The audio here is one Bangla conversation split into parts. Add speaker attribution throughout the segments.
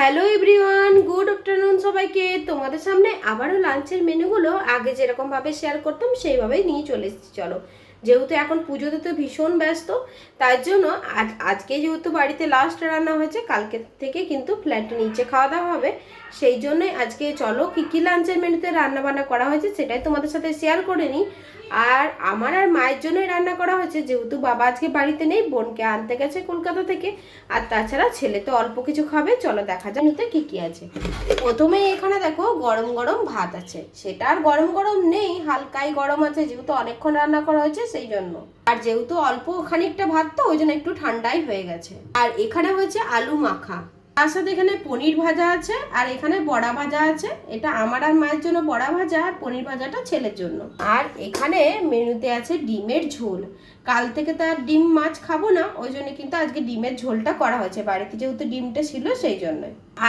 Speaker 1: হ্যালো এভরিওয়ান, গুড আফটারনুন সবাইকে। তোমাদের সামনে আবারও লাঞ্চের মেনুগুলো আগে যেরকমভাবে শেয়ার করতাম, সেইভাবেই নিয়ে চলে এসেছি, চলো। যেহেতু এখন পুজোতে তো ভীষণ ব্যস্ত, তার জন্য আজ, আজকে যেহেতু বাড়িতে লাস্ট রান্না হয়েছে, কালকে থেকে কিন্তু ফ্ল্যাটে নিচে খাওয়া দাওয়া হবে। সেই জন্যই আজকে চলো কী কী লাঞ্চের মেনুতে রান্না বান্না করা হয়েছে সেটাই তোমাদের সাথে শেয়ার করে নিই। আর আমার আর মায়ের জন্যই রান্না করা হয়েছে, যেহেতু বাবা আজকে বাড়িতে নেই, বোনকে আনতে গেছে কলকাতা থেকে। আর তাছাড়া ছেলে তো অল্প কিছু খাবে, চলো দেখা যাক নিতে কি কি আছে। প্রথমেই এখানে দেখো গরম গরম ভাত আছে। সেটা আর গরম গরম নেই, হালকাই গরম আছে, যেহেতু অনেকক্ষণ রান্না করা হয়েছে সেই জন্য আর যেহেতু অল্প খানিকটা ভাত তো, ওই জন্য একটু ঠান্ডাই হয়ে গেছে। আর এখানে হয়েছে আলু মাখা। তার সাথে এখানে পনির ভাজা আছে, আর এখানে বড়া ভাজা আছে। এটা আমার আর মায়ের জন্য বড়া ভাজা, আর পনির ভাজাটা ছেলের জন্য। আর এখানে মেনুতে আছে ডিমের ঝোল। কাল থেকে তো আর ডিম মাছ খাব না, ওই জন্য কিন্তু আজকে ডিমের ঝোলটা করা হয়েছে বাড়িতে, যেহেতু ডিমটা ছিল সেই জন্য।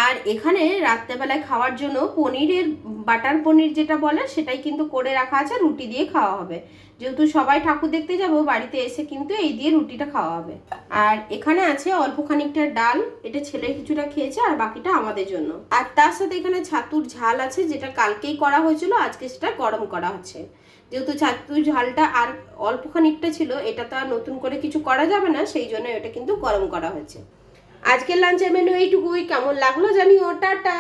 Speaker 1: আর এখানে রাত্রেবেলায় খাওয়ার জন্য পনিরের, বাটার পনির যেটা বলে, সেটাই কিন্তু করে রাখা আছে রুটি দিয়ে খাওয়া হবে। যেহেতু সবাই ঠাকুর দেখতে যাব, বাড়িতে এসে কিন্তু এই দিয়ে রুটিটা খাওয়া হবে। আর এখানে আছে অল্প খানিকটা ডাল, এটা ছেলে কিছুটা খেয়েছে আর বাকিটা আমাদের জন্য। আর তার সাথে এখানে ছাতুর ঝাল আছে, যেটা কালকেই করা হয়েছিল, আজকে সেটা গরম করা হচ্ছে। যেহেতু ছাতুর ঝালটা আর অল্প খানিকটা ছিল, এটা তো আর নতুন করে কিছু করা যাবে না, সেই জন্য এটা কিন্তু গরম করা হয়েছে। আজকের লাঞ্চের মেনু এইটুকুই। কেমন লাগল জানি টাটা!